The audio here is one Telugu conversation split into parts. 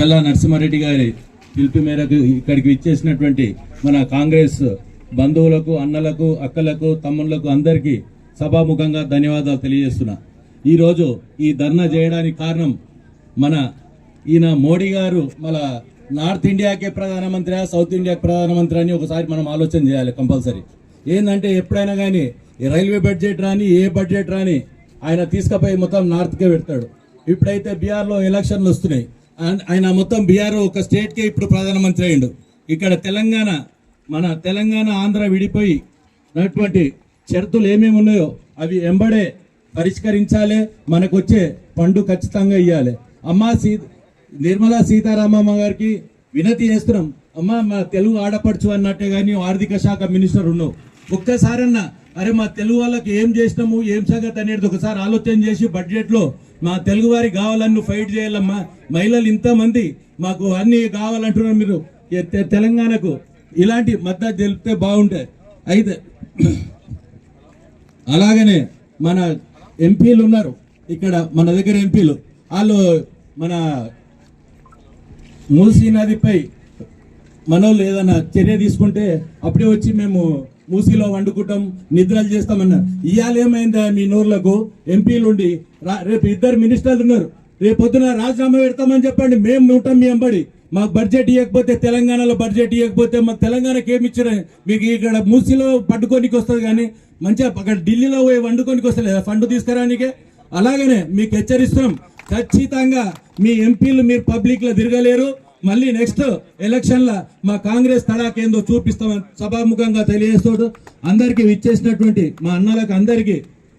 చల్లా నరసింహారెడ్డి గారి పిలుపు మేరకు ఇక్కడికి ఇచ్చేసినటువంటి మన కాంగ్రెస్ బంధువులకు అన్నలకు అక్కలకు తమ్ముళ్ళకు అందరికీ సభాముఖంగా ధన్యవాదాలు తెలియజేస్తున్నా. ఈరోజు ఈ ధర్నా చేయడానికి కారణం మన ఈయన మోడీ గారు మన నార్త్ ఇండియాకే ప్రధానమంత్రి సౌత్ ఇండియాకి ప్రధానమంత్రి అని ఒకసారి మనం ఆలోచన చేయాలి కంపల్సరీ. ఏంటంటే ఎప్పుడైనా కానీ రైల్వే బడ్జెట్ రాని ఏ బడ్జెట్ రాని ఆయన తీసుకుపోయి మొత్తం నార్త్కే పెడతాడు. ఇప్పుడైతే బీహార్లో ఎలక్షన్లు వస్తున్నాయి. ఆయన- ఆయన మొత్తం బీఆర్ ఒక స్టేట్కే ఇప్పుడు ప్రధానమంత్రి అయ్యిండు. ఇక్కడ తెలంగాణ మన తెలంగాణ ఆంధ్ర విడిపోయి ఉన్నటువంటి షరతులు ఏమేమి ఉన్నాయో అవి ఎంబడే పరిష్కరించాలి మనకు వచ్చే పండు ఖచ్చితంగా ఇవ్వాలి అమ్మా సీ నిర్మలా సీతారామమ్మ గారికి వినతి చేస్తున్నాం. అమ్మా మా తెలుగు ఆడపడుచు అన్నట్టే కానీ ఆర్థిక శాఖ మినిస్టర్ ఉన్నావు. ఒక్కసారన్నా అరే మా తెలుగు వాళ్ళకి ఏం చేసినాము ఏం సంగతి అనేది ఒకసారి ఆలోచన చేసి బడ్జెట్లో మా తెలుగు వారికి కావాలని ఫైట్ చేయాలమ్మా మహిళలు ఇంతమంది మాకు అన్ని కావాలంటున్నారు మీరు. తెలంగాణకు ఇలాంటి మద్దతు తెలిపితే బాగుంటాయి అయితే అలాగనే మన ఎంపీలు ఉన్నారు. ఇక్కడ మన దగ్గర ఎంపీలు. వాళ్ళు మన మూసీ నదిపై మనోళ్ళు ఏదైనా చర్య తీసుకుంటే అప్పుడే వచ్చి మేము మూసీలో వండుకుంటాం నిద్రలు చేస్తామన్నారు. ఇవాళ ఏమైందా మీ నోర్లకు? ఎంపీలు ఉండి రా- రేపు ఇద్దరు మినిస్టర్లు ఉన్నారు. రేపు పొద్దున రాజీనామా పెడతామని చెప్పండి. మేము ఉంటాం మీ అంబడి. మాకు బడ్జెట్ ఇవ్వకపోతే తెలంగాణలో బడ్జెట్ ఇవ్వకపోతే మాకు తెలంగాణకి ఏమి ఇచ్చిన మీకు ఇక్కడ మూసీలో పట్టుకోనికి వస్తుంది కానీ మంచిగా అక్కడ ఢిల్లీలో పోయి వండుకోనికి వస్తలేదా ఫండ్ తీసుకురానికే అలాగనే మీకు హెచ్చరిస్తున్నాం. ఖచ్చితంగా మీ ఎంపీలు మీరు పబ్లిక్లో తిరగలేరు. మళ్ళీ నెక్స్ట్ ఎలక్షన్ ల మా కాంగ్రెస్ తడాకేందో చూపిస్తామని సభాముఖంగా తెలియజేస్తాడు. అందరికీ విచ్చేసినటువంటి మా అన్నలకు అందరికీ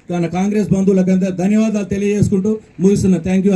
తన కాంగ్రెస్ బంధువులకు ధన్యవాదాలు తెలియజేసుకుంటూ ముగిస్తున్నా. Thank you